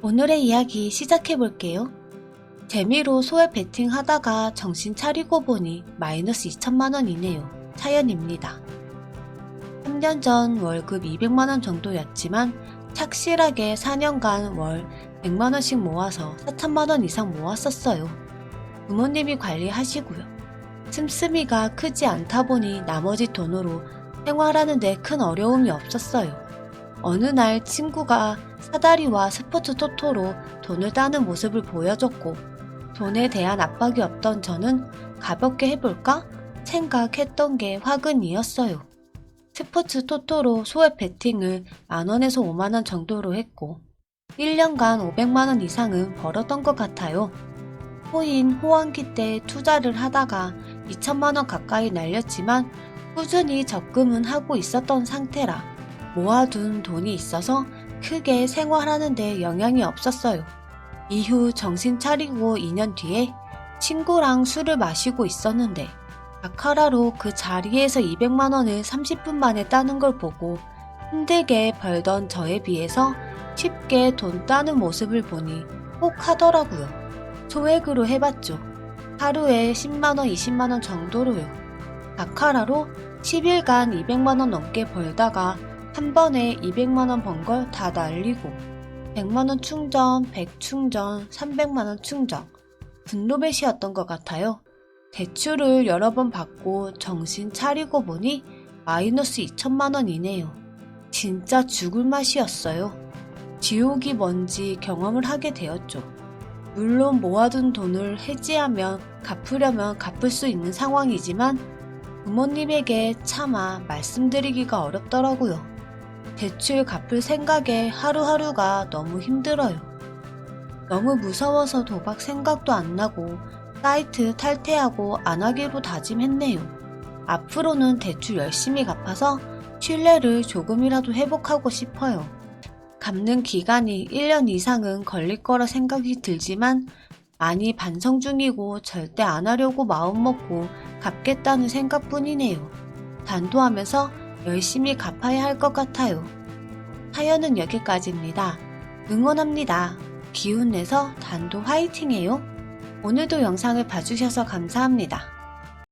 오늘의 이야기 시작해볼게요. 재미로 소액 베팅 하다가 정신 차리고 보니 마이너스 2천만원이네요. 사연입니다. 3년 전 월급 200만원 정도였지만 착실하게 4년간 월 100만원씩 모아서 4천만원 이상 모았었어요. 부모님이 관리하시고요. 씀씀이가 크지 않다 보니 나머지 돈으로 생활하는데 큰 어려움이 없었어요. 어느 날 친구가 사다리와 스포츠 토토로 돈을 따는 모습을 보여줬고 돈에 대한 압박이 없던 저는 가볍게 해볼까 생각했던 게 화근이었어요. 스포츠 토토로 소액 베팅을 만원에서 5만원 정도로 했고 1년간 500만원 이상은 벌었던 것 같아요. 호인 호황기 때 투자를 하다가 2천만원 가까이 날렸지만 꾸준히 적금은 하고 있었던 상태라 모아둔 돈이 있어서 크게 생활하는 데 영향이 없었어요. 이후 정신 차리고 2년 뒤에 친구랑 술을 마시고 있었는데 바카라로 그 자리에서 200만 원을 30분 만에 따는 걸 보고 힘들게 벌던 저에 비해서 쉽게 돈 따는 모습을 보니 혹 하더라고요. 소액으로 해봤죠. 하루에 10만원, 20만원 정도로요. 바카라로 10일간 200만원 넘게 벌다가 한 번에 200만원 번 걸 다 날리고 100만원 충전, 100 충전, 300만원 충전 분노벳이었던 것 같아요. 대출을 여러 번 받고 정신 차리고 보니 마이너스 2천만원이네요. 진짜 죽을 맛이었어요. 지옥이 뭔지 경험을 하게 되었죠. 물론 모아둔 돈을 해지하면 갚으려면 갚을 수 있는 상황이지만 부모님에게 차마 말씀드리기가 어렵더라고요. 대출 갚을 생각에 하루하루가 너무 힘들어요. 너무 무서워서 도박 생각도 안 나고 사이트 탈퇴하고 안 하기로 다짐했네요. 앞으로는 대출 열심히 갚아서 신뢰를 조금이라도 회복하고 싶어요. 갚는 기간이 1년 이상은 걸릴 거라 생각이 들지만 많이 반성 중이고 절대 안 하려고 마음먹고 갚겠다는 생각뿐이네요. 단도하면서 열심히 갚아야 할 것 같아요. 사연은 여기까지입니다. 응원합니다. 기운 내서 단도 화이팅해요. 오늘도 영상을 봐주셔서 감사합니다.